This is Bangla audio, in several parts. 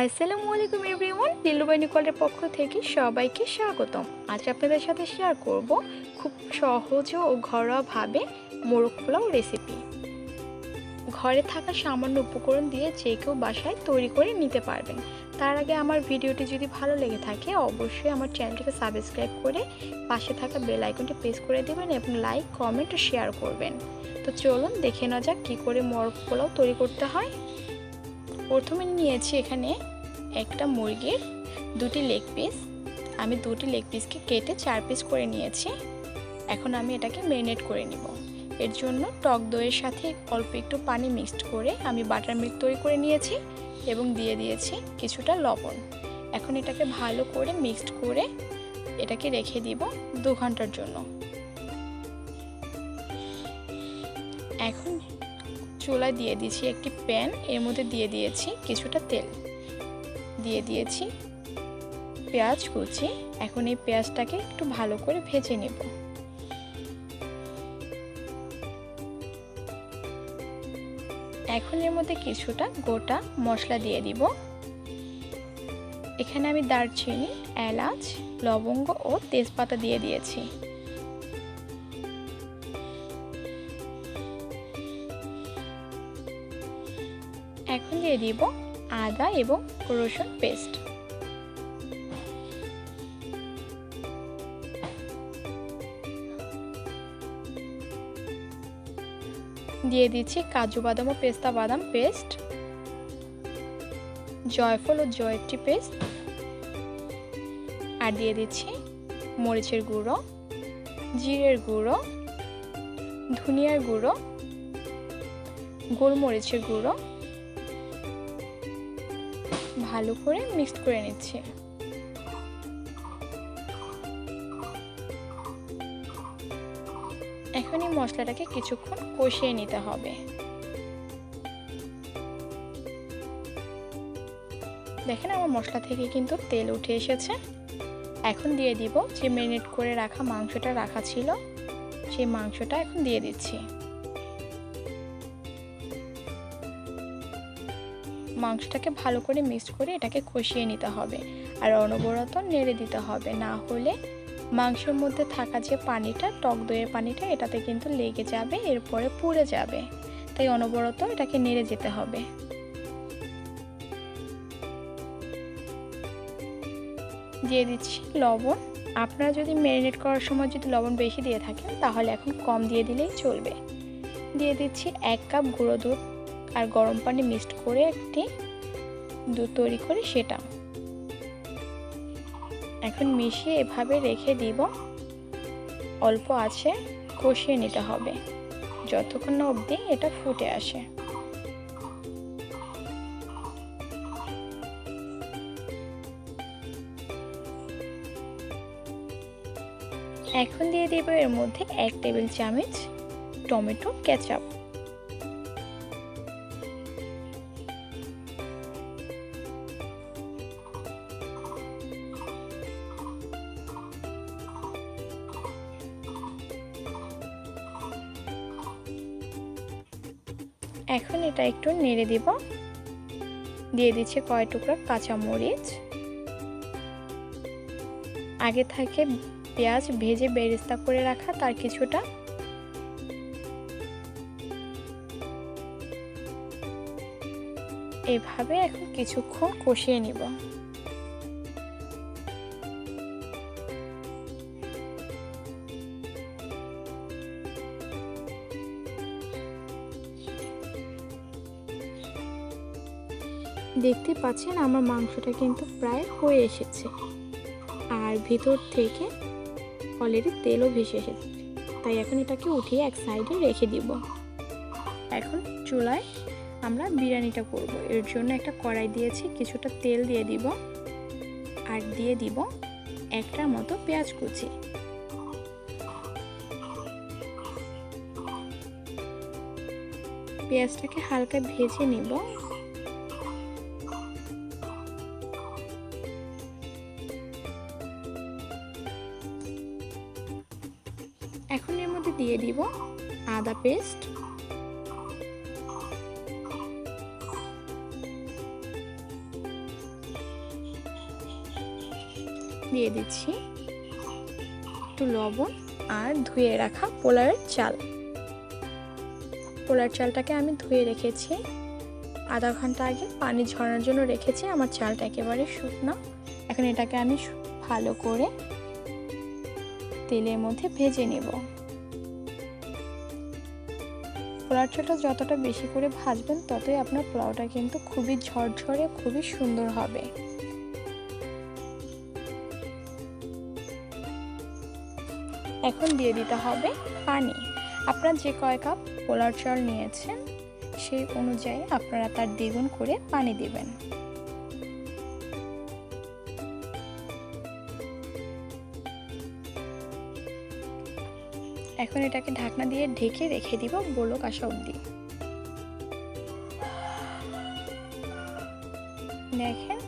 আসসালামু আলাইকুম এভরিওয়ান দিল্লুবাই নিকলের পক্ষ থেকে সবাইকে স্বাগতম। আজ আপনাদের সাথে শেয়ার করব খুব সহজ ও ঘরোয়াভাবে মোরগ পোলাও রেসিপি ঘরে থাকা সামান্য উপকরণ দিয়ে যে কেউ বাসায় তৈরি করে নিতে পারবেন। তার আগে আমার ভিডিওটি যদি ভালো লেগে থাকে, অবশ্যই আমার চ্যানেলটিকে সাবস্ক্রাইব করে পাশে থাকা বেল আইকনটি প্রেস করে দেবেন এবং লাইক কমেন্ট শেয়ার করবেন। তো চলুন দেখে নেওয়া যাক কী করে মোরগ পোলাও তৈরি করতে হয়। প্রথমে নিয়েছি এখানে একটা মুরগির দুটি লেগ পিস আমি দুটি লেগ পিসকে কেটে চার পিস করে নিয়েছি। এখন আমি এটাকে ম্যারিনেট করে নিব। এর জন্য টক দইয়ের সাথে অল্প একটু পানি মিক্সড করে আমি বাটার মিল্ক তৈরি করে নিয়েছি এবং দিয়ে দিয়েছি কিছুটা লবণ। এখন এটাকে ভালো করে মিক্সড করে এটাকে রেখে দিব দু ঘণ্টার জন্য। এখন চুলায় দিয়ে দিয়েছি একটি প্যান এর মধ্যে দিয়ে দিয়েছি কিছুটা তেল। দিয়ে দিয়েছি। পেঁয়াজ কুচি। এখন এই পেঁয়াজটাকে একটু ভালো করে ভেজে নেব। এখন এর মধ্যে কিছুটা গোটা মশলা দিয়ে দিব। এখানে আমি দারচিনি, এলাচ, লবঙ্গ ও তেজপাতা দিয়ে দিয়েছি। এখন দিয়ে দিব আদা এবং রসুন পেস্ট। দিয়ে দিচ্ছি কাজু বাদাম ও পেস্তা বাদাম পেস্ট। জয়ফল ও জয়ত্রী পেস্ট। আর দিয়ে দিচ্ছি মরিচের গুঁড়ো, জিরের গুঁড়ো, ধনিয়ার গুঁড়ো, গোলমরিচের গুঁড়ো। ভালো করে মিক্সড করে নিচ্ছি। এখন এই মশলাটাকে কিছুক্ষণ কষিয়ে নিতে হবে। দেখেন আমার মশলা থেকে কিন্তু তেল উঠে এসেছে। এখন দিয়ে দিব যে ম্যারিনেট করে রাখা মাংসটা রাখা ছিল, সেই মাংসটা এখন দিয়ে দিচ্ছি। মাংসটাকে ভালো করে মিক্স করে এটাকে কষিয়ে নিতে হবে। আর অনবরত নেড়ে দিতে হবে। না হলে মাংসের মধ্যে থাকা যে পানিটা, টক দইয়ের পানিটা, এটাতে কিন্তু লেগে যাবে, এরপরে পুড়ে যাবে। তাই অনবরত এটাকে নেড়ে যেতে হবে। দিয়ে দিচ্ছি লবণ। আপনারা যদি ম্যারিনেট করার সময় যদি লবণ বেশি দিয়ে থাকেন, তাহলে এখন কম দিয়ে দিলেই চলবে। দিয়ে দিচ্ছি এক কাপ গুঁড়ো দুধ। আর গরম পানি মিক্সড করে একটি দুধ তৈরি করে সেটা। এখন মিশিয়ে এভাবে রেখে দিব। অল্প আছে, কষিয়ে নিতে হবে। যতক্ষণ না অবধি এটা ফুটে আসে। এখন দিয়ে দেব এর মধ্যে এক টেবিল চামচ টমেটো কেচাপ। এখন এটা একটু নেড়ে দিব। দিয়ে দিচ্ছি কয় টুকরা কাঁচামরিচ। আগে থাকে পেঁয়াজ ভেজে বেরেস্তা করে রাখা, তার কিছুটা। এভাবে এখন কিছুক্ষণ কষিয়ে নিব। দেখতে পাচ্ছেন আমার মাংসটা কিন্তু প্রায় হয়ে এসেছে। আর ভিতর থেকে অলরেডি তেলও ভেসে এসেছে। তাই এখন এটাকে উঠিয়ে এক সাইডে রেখে দিব। এখন চুলায় আমরা বিরিয়ানিটা করব। এর জন্য একটা কড়াই দিয়েছি, কিছুটা তেল দিয়ে দিব। আর দিয়ে দিব একটার মতো পেঁয়াজ কুচি। পেঁয়াজটাকে হালকা ভেজে নিব। এখন এর মধ্যে দিয়ে দিব আদা পেস্ট। দিয়ে দিচ্ছি একটু লবণ আর ধুয়ে রাখা পোলারের চাল। পোলার চালটাকে আমি ধুয়ে রেখেছি। আধা ঘণ্টা আগে পানি ঝরানোর জন্য রেখেছি, আমার চালটা একেবারে শুকনো। এখন এটাকে আমি ভালো করে তেলের মধ্যে ভেজে নেব। পোলার চালটা যতটা বেশি করে ভাজবেন, ততই আপনার পোলাওটা কিন্তু খুবই ঝরঝরে, খুবই সুন্দর হবে। এখন দিয়ে দিতে হবে পানি। আপনারা যে কয় কাপ পোলার চাল নিয়েছেন, সেই অনুযায়ী আপনারা তার দ্বিগুণ করে পানি দিবেন। এখন এটাকে ঢাকনা দিয়ে ঢেকে রেখে দিব বোলো আসা অবধি। দেখেন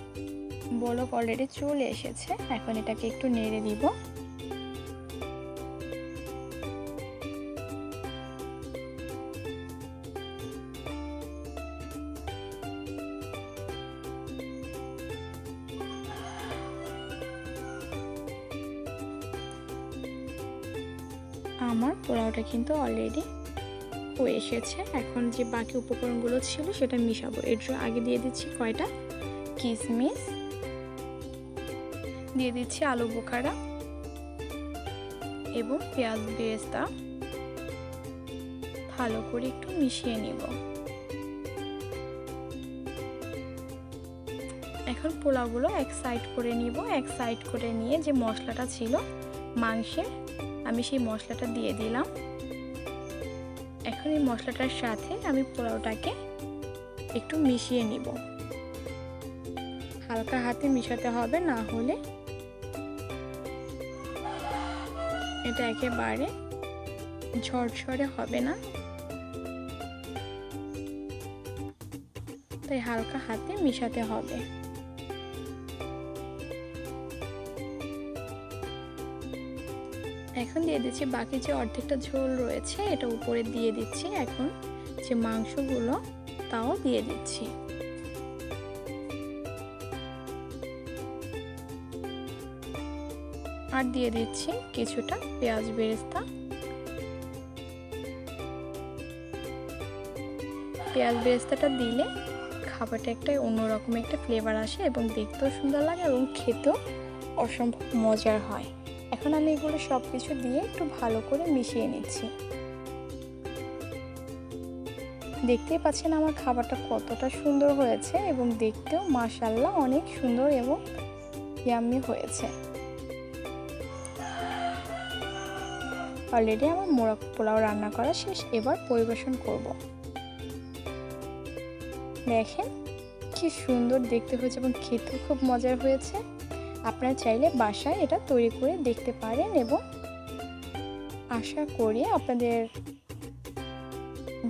বলক অলরেডি চলে এসেছে। এখন এটাকে একটু নেড়ে দিব। আমার পোলাওটা কিন্তু অলরেডি হয়ে এসেছে। এখন যে বাকি উপকরণগুলো ছিল সেটা মিশাবো। এর জন্য আগে দিয়ে দিচ্ছি কয়টা? কিশমিশ দিয়ে দিচ্ছি আলু বোখারা এবং পেঁয়াজ বেরেস্তা। ভালো করে একটু মিশিয়ে নিব। এখন পোলাওগুলো এক সাইড করে নিব। এক সাইড করে নিয়ে যে মশলাটা ছিল, মাংসের আমি সেই মশলাটা দিয়ে দিলাম। এখন এই মশলাটার সাথে আমি পোলাওটাকে একটু মিশিয়ে নিব। হালকা হাতে মিশাতে হবে, না হলে এটা একেবারে ঝরঝরে হবে না। তাই হালকা হাতে মিশাতে হবে। এখন দিয়ে দিচ্ছি, বাকি যে অর্ধেকটা ঝোল রয়েছে এটা উপরে দিয়ে দিচ্ছি এখন। যে মাংসগুলো, তাও দিয়ে দিচ্ছি। আর দিয়ে দিচ্ছি কিছুটা পেঁয়াজ বেরেস্তা। পেঁয়াজ বেরেস্তাটা দিলে খাবারটা একটা অন্যরকম একটা ফ্লেভার আসে এবং দেখতেও সুন্দর লাগে এবং খেতেও অসম্ভব মজার হয়। এখন আমি এগুলো সব কিছু দিয়ে একটু ভালো করে মিশিয়ে নিচ্ছি। দেখতেই পাচ্ছেন আমার খাবারটা কতটা সুন্দর হয়েছে এবং দেখতেও মাশাল্লাহ অনেক সুন্দর এবং ইয়াম্মি হয়েছে। অলরেডি আমার মোরগ পোলাও রান্না করা শেষ, এবার পরিবেশন করব। দেখেন কি সুন্দর দেখতে হয়েছে এবং খেতেও খুব মজার হয়েছে। আপনারা চাইলে বাসায় এটা তৈরি করে দেখতে পারেন এবং আশা করি আপনাদের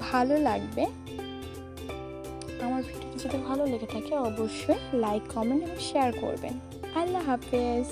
ভালো লাগবে। আমার ভিডিওটি যদি ভালো লেগে থাকে অবশ্যই লাইক কমেন্ট এবং শেয়ার করবেন। আল্লাহ হাফেজ।